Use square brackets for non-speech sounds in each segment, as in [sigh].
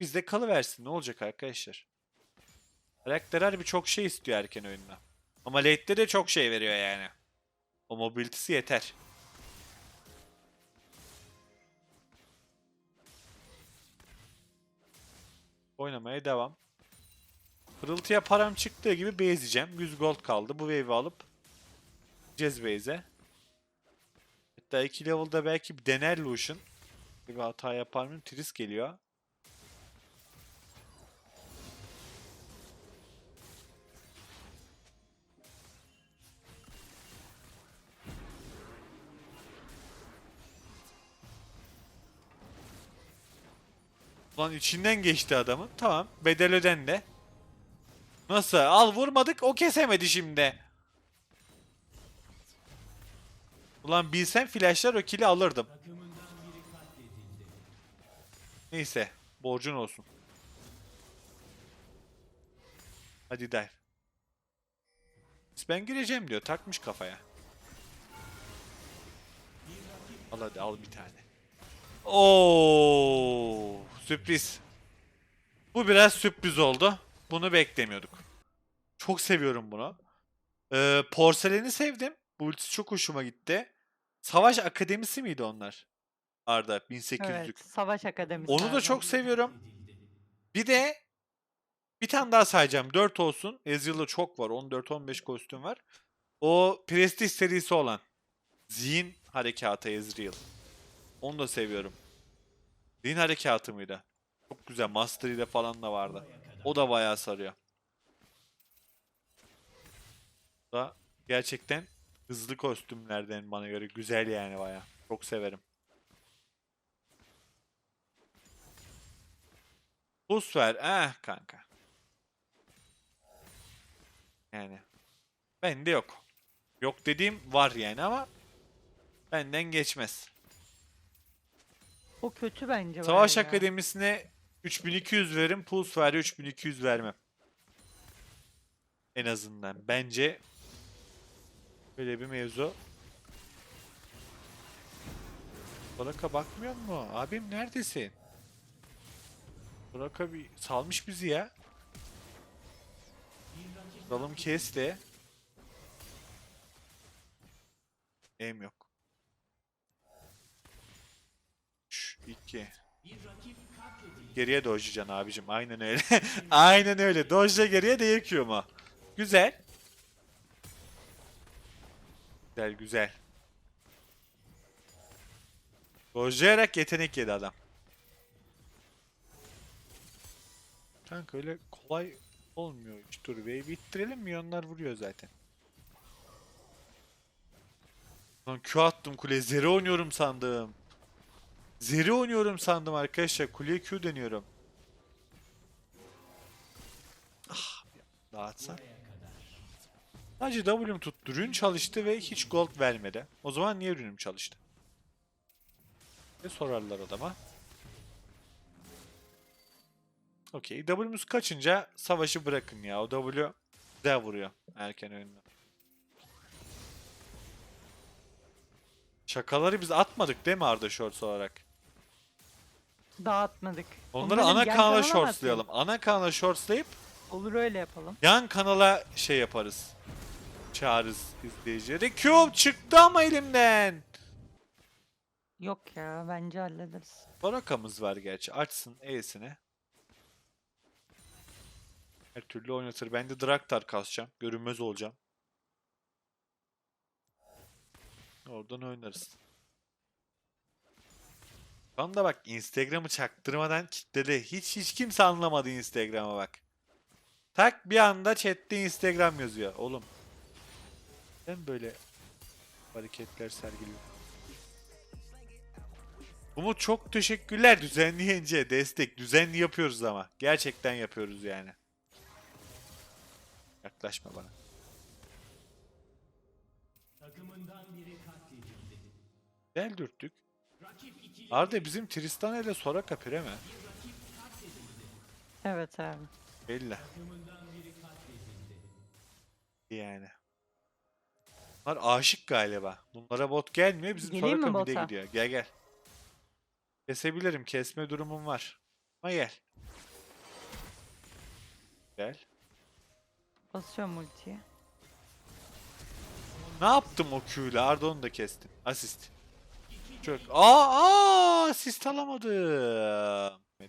Bizde kalıversin ne olacak arkadaşlar. Karakter harbi çok şey istiyor erken oyunda. Ama late'de de çok şey veriyor yani. O mobility'si yeter. Oynamaya devam. Pırıltıya param çıktığı gibi base yiyeceğim. 100 gold kaldı. Bu wave'i alıp gideceğiz base'e. Hatta 2 level'da belki bir dener Lucian. Bir hata yapar mıyım? Tris geliyor. Lan içinden geçti adamın. Tamam. Bedel ödendi. Nasıl? Al vurmadık o kesemedi şimdi. Ulan bilsem flashlar o kill'i alırdım. Neyse. Borcun olsun. Hadi der. Ben gireceğim diyor. Takmış kafaya. Al hadi al bir tane. Oo, sürpriz. Bu biraz sürpriz oldu. Bunu beklemiyorduk. Çok seviyorum bunu. Ee, porseleni sevdim. Bu ultisi çok hoşuma gitti. Savaş Akademisi miydi onlar? Arda 1800'lük. Evet, Savaş Akademisi. Onu da çok seviyorum. Bir de bir tane daha sayacağım. 4 olsun. Ezreal'da çok var. 14-15 kostüm var. O Prestige serisi olan. Zihin Harekatı Ezreal. Onu da seviyorum. Zihin Harekatı mıydı? Çok güzel. Master ile falan da vardı. O da bayağı sarıyor. Da gerçekten hızlı kostümlerden bana göre güzel yani bayağı. Çok severim. Boost ver. Eh kanka. Yani. Bende yok. Yok dediğim var yani ama benden geçmez. O kötü bence. Savaş bayağı ya. Akademisi'ne 3200 verim. Pulse var 3200 vermem. En azından. Bence böyle bir mevzu. Baraka bakmıyor mu? Abim neredesin? Baraka bir salmış bizi ya. Dalım kes de. Em yok. 3, 2. Geriye dojlayacaksın abicim. Aynen öyle. [laughs] Aynen öyle. Dojla geriye de mu? Güzel. Güzel güzel. Dojlayarak yetenek yedi adam. Kanka öyle kolay olmuyor. Hiç dur wave'i ittirelim milyonlar vuruyor zaten. Lan Q attım kule. Zeri oynuyorum sandım. Zeri oynuyorum sandım arkadaşlar. Kuleye Q deniyorum. Ah, dağıtsan. Sadece W'm tuttu. Rün çalıştı ve hiç gold vermedi. O zaman niye rünüm çalıştı? Ve sorarlar adama. Okey. W'muz kaçınca savaşı bırakın ya. O W güzel vuruyor erken oyunda. Şakaları biz atmadık değil mi Arda Shorts olarak? Dağıtmadık. Onları ana yan kanala kanala mı shortslayalım. Ana kanala shortslayıp Olur öyle yapalım. yan kanala şey yaparız. Çağırırız izleyicileri. Cube çıktı ama elimden. Yok ya bence hallederiz. Barakamız var gerçi. Açsın E'sini. Her türlü oynatır. Ben de Draktar kasacağım. Görünmez olacağım. Oradan oynarız. Tam da bak Instagram'ı çaktırmadan kitledi. Hiç hiç kimse anlamadı Instagram'a bak. Tak bir anda chatte Instagram yazıyor. Oğlum. Ben böyle hareketler sergiliyorum. Umut çok teşekkürler düzenleyince destek. Düzenli yapıyoruz ama. Gerçekten yapıyoruz yani. Yaklaşma bana. Gel dürttük. Arda bizim Tristana ile Soraka pire mi? Evet abi. Belli. Yani. Bunlar aşık galiba. Bunlara bot gelmiyor. Bizim Geleyim mi Soraka de bota? gidiyor. Gel gel. Kesebilirim. Kesme durumum var. Ama gel. Gel. Basıyorum ultiye. Ne yaptım o Q'yla? Arda onu da kestin. Asist. Çok. Aa, aa asist alamadım.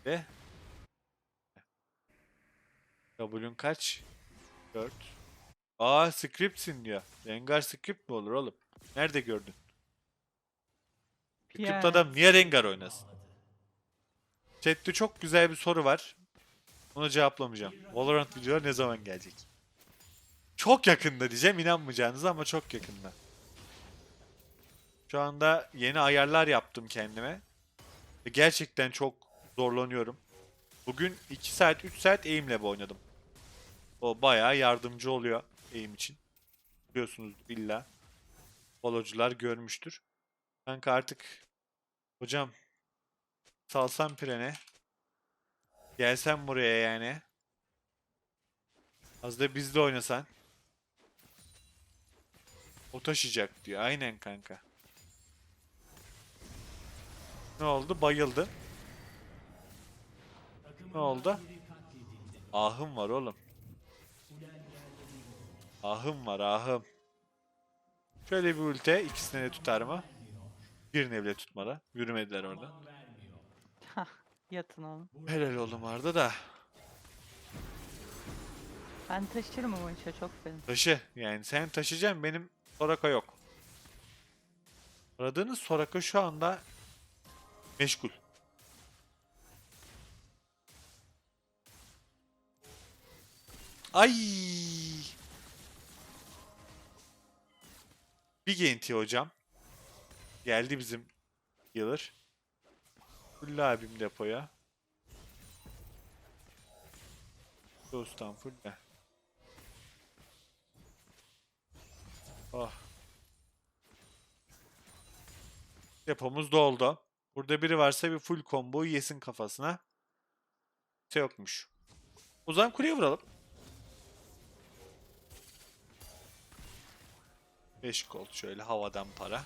De. W'un kaç? 4. Aa scriptsin diyor. Rengar script mi olur oğlum? Nerede gördün? Script Yani. adam niye Rengar oynasın? Chat'te çok güzel bir soru var. Onu cevaplamayacağım. Valorant video ne zaman gelecek? Çok yakında diyeceğim inanmayacağınız ama çok yakında. Şu anda yeni ayarlar yaptım kendime. Ve gerçekten çok zorlanıyorum. Bugün 2 saat 3 saat aimlab oynadım. O bayağı yardımcı oluyor aim için. Biliyorsunuz illa. Followcular görmüştür. Kanka artık hocam salsam pirene. Gelsen buraya yani. Az da bizde oynasan. O taşıyacak diyor. Aynen kanka. Ne oldu? Bayıldı. Ne oldu? Ahım var oğlum. Ahım var ahım. Şöyle bir ulte ikisine de tutar mı? Birine bile tutmadı. Yürümediler orada. Yatın oğlum. Helal oğlum Arda da. Ben taşırım ama işe çok benim. Taşı. Yani sen taşıyacaksın benim Soraka yok. Aradığınız Soraka şu anda meşgul. Ay. Big NT hocam. Geldi bizim healer. Full abim depoya. Dostan full Oh. Depomuz doldu. Burada biri varsa bir full combo yesin kafasına. Şey yokmuş. O zaman kuleye vuralım. 5 gold şöyle havadan para.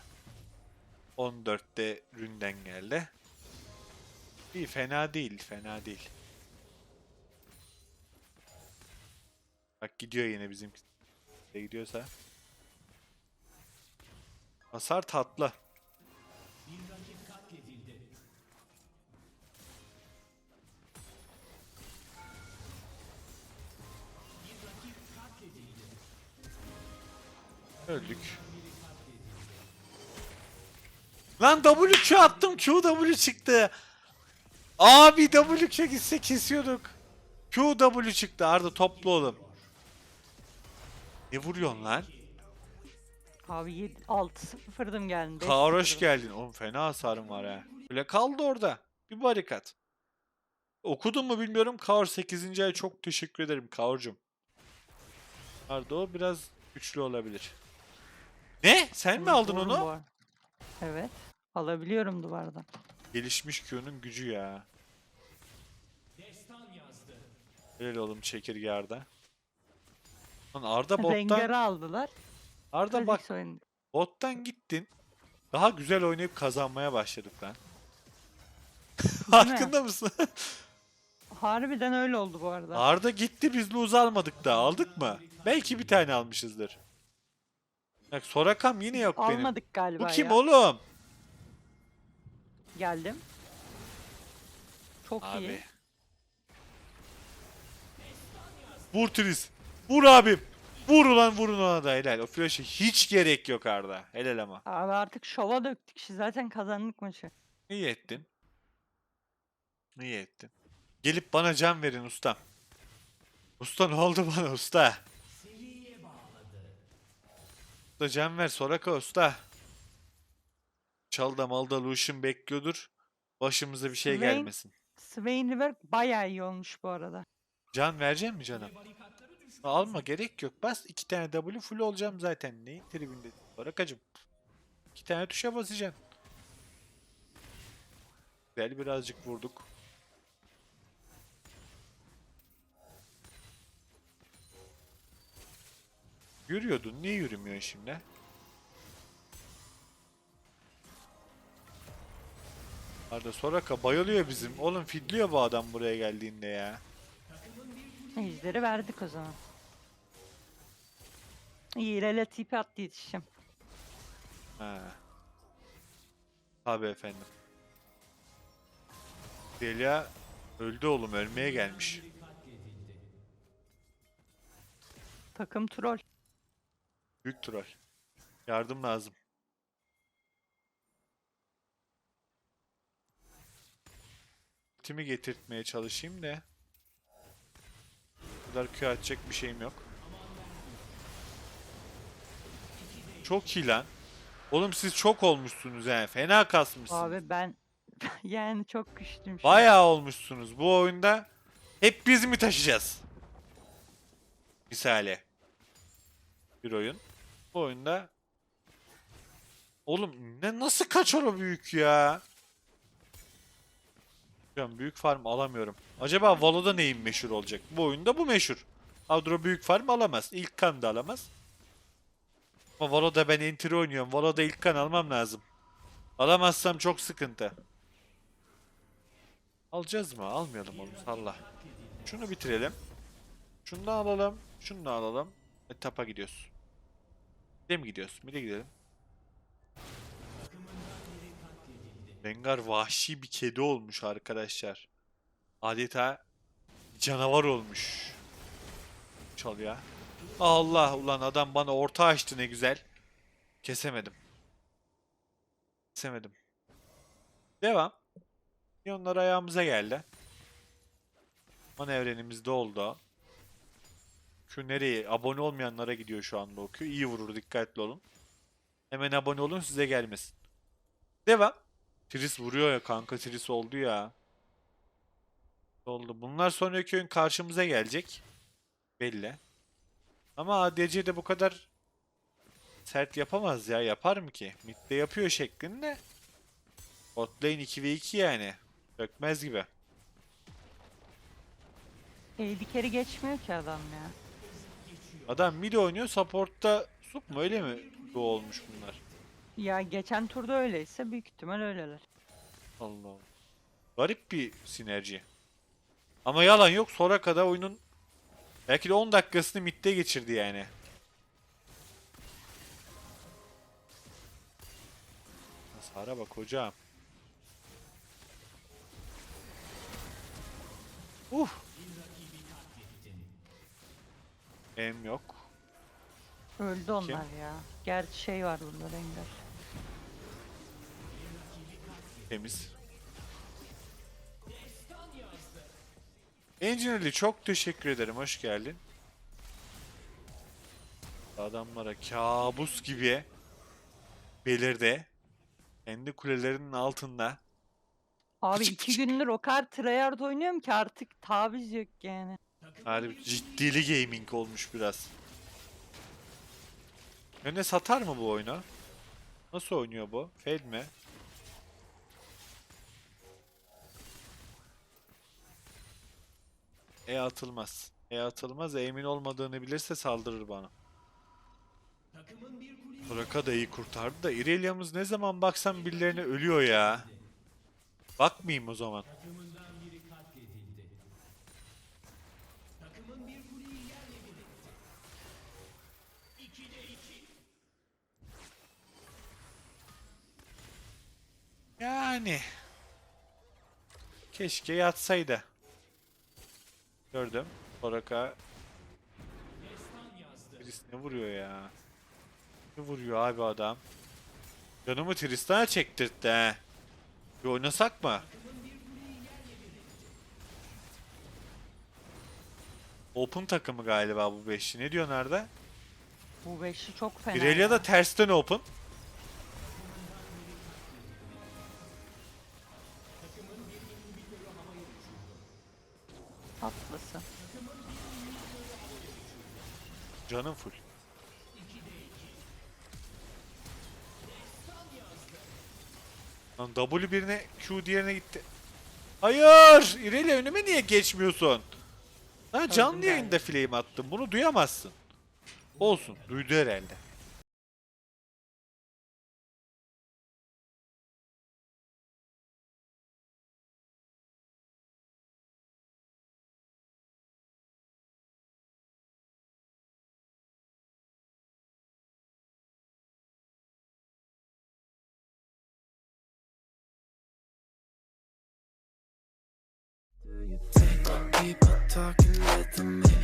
14'te ründen geldi. İyi fena değil, fena değil. Bak gidiyor yine bizim gidiyorsa. Hasar tatlı. Lan WQ attım Q W çıktı. Abi W gitse kesiyorduk. Q W çıktı Arda toplu oğlum. Ne vuruyorsun lan? Abi 7 6-0'dım geldim. beş Kaor hoş sıfırdım. geldin. Oğlum fena hasarım var ha. Böyle kaldı orada. Bir barikat. Okudun mu bilmiyorum. Kaor 8. ay çok teşekkür ederim Kaor'cum. Arda o biraz güçlü olabilir. Ne? Sen mi aldın onu? Evet. Alabiliyorum duvardan. Gelişmiş Q'nun gücü ya. Helal oğlum çekirge Arda. Lan Arda [laughs] bottan, Rengar'ı aldılar. Arda bak Kha'Zix oynadı. bottan gittin. Daha güzel oynayıp kazanmaya başladık lan. [laughs] [laughs] Farkında mısın? Harbiden öyle oldu bu arada. Arda gitti biz lose almadık da aldık mı? Belki bir tane almışızdır. Bak Sorakam yine yok benim. Almadık galiba Bu kim ya. oğlum? Geldim. Çok Abi. iyi. Vur Tris. Vur abim. Vur ulan vurun ona da helal. O flash'e hiç gerek yok Arda. Helal ama. Abi artık şova döktük işi. Zaten kazandık maçı. İyi ettin. İyi ettin. Gelip bana can verin ustam. Usta ne oldu bana usta? Usta can ver Soraka usta. Çalda malda Lucian bekliyordur. Başımıza bir şey Swain- gelmesin. Swain River bayağı iyi olmuş bu arada. Can verecek mi canım? Alma gerek yok. Bas iki tane W full olacağım zaten. Neyin tribünde? Sorakacım. İki tane tuşa basacaksın. Güzel birazcık vurduk. Yürüyordun. Niye yürümüyorsun şimdi? Arda Soraka bayılıyor bizim. Oğlum fidliyor bu adam buraya geldiğinde ya. Ejderi verdik o zaman. İyi ilerle tipi attı yetişeceğim. Ha. Tabii efendim. Delia öldü oğlum ölmeye gelmiş. Takım troll. Büyük troll. Yardım lazım. Timi getirtmeye çalışayım da. Bu kadar Q atacak bir şeyim yok. Çok iyi lan. Oğlum siz çok olmuşsunuz yani. Fena kasmışsınız. Abi ben [laughs] yani çok güçlüyüm. an. Bayağı olmuşsunuz. Bu oyunda hep biz mi taşıyacağız? Misale. Bir oyun. Bu oyunda Oğlum ne nasıl kaçar o büyük ya? An büyük farm alamıyorum. Acaba Valo'da neyin meşhur olacak? Bu oyunda bu meşhur. Adro büyük farm alamaz. İlk kan da alamaz. Ama Valo'da ben entry oynuyorum. Valo'da ilk kan almam lazım. Alamazsam çok sıkıntı. Alacağız mı? Almayalım oğlum salla. Şunu bitirelim. Şunu da alalım. Şunu da alalım. Etapa gidiyoruz. Bir de mi gidiyoruz? Bir de gidelim. Rengar vahşi bir kedi olmuş arkadaşlar. Adeta canavar olmuş. Çal ya. Allah ulan adam bana orta açtı ne güzel. Kesemedim. Kesemedim. Devam. Milyonlar ayağımıza geldi. Ana evrenimizde oldu. Q nereye? Abone olmayanlara gidiyor şu anda o Q. İyi vurur dikkatli olun. Hemen abone olun size gelmesin. Devam. Tris vuruyor ya kanka Tris oldu ya. Oldu. Bunlar sonraki oyun karşımıza gelecek. Belli. Ama ADC de bu kadar sert yapamaz ya. Yapar mı ki? Mid'de yapıyor şeklinde. Bot lane 2v2 yani. Dökmez gibi. Tehlikeli geçmiyor ki adam ya. Adam mid oynuyor. Support'ta sup mu öyle mi? Bu olmuş bunlar. Ya geçen turda öyleyse büyük ihtimal öyleler. Allah Allah. Garip bir sinerji. Ama yalan yok. Sonra kadar oyunun belki de 10 dakikasını midde geçirdi yani. Hasara bak hocam. Uh. Em yok. Öldü onlar ya. Gerçi şey var bunda Rengar. Temiz. Engineer'li çok teşekkür ederim. Hoş geldin. Adamlara kabus gibi belirdi. Kendi kulelerinin altında. Abi iki gündür o kadar tryhard oynuyorum ki artık taviz yok yani. Harbi ciddili gaming olmuş biraz. Yine satar mı bu oyunu? Nasıl oynuyor bu? Fade mi? E atılmaz. E atılmaz. Emin olmadığını bilirse saldırır bana. Soraka da iyi kurtardı da Irelia'mız ne zaman baksam birilerine ölüyor ya. Bakmayayım o zaman. Yani. Keşke yatsaydı. Gördüm. Soraka. Tris ne vuruyor ya? Ne vuruyor abi adam? Canımı Tristan'a çektirtti he. Bir oynasak mı? Open takımı galiba bu beşli. Ne diyor nerede? Bu beşli çok fena. Irelia da tersten open. Canım full. Lan W birine Q diğerine gitti. Hayır! İrelia önüme niye geçmiyorsun? Ha canlı yayında flame attım. Bunu duyamazsın. Olsun. Duydu herhalde. People talking, let them hit.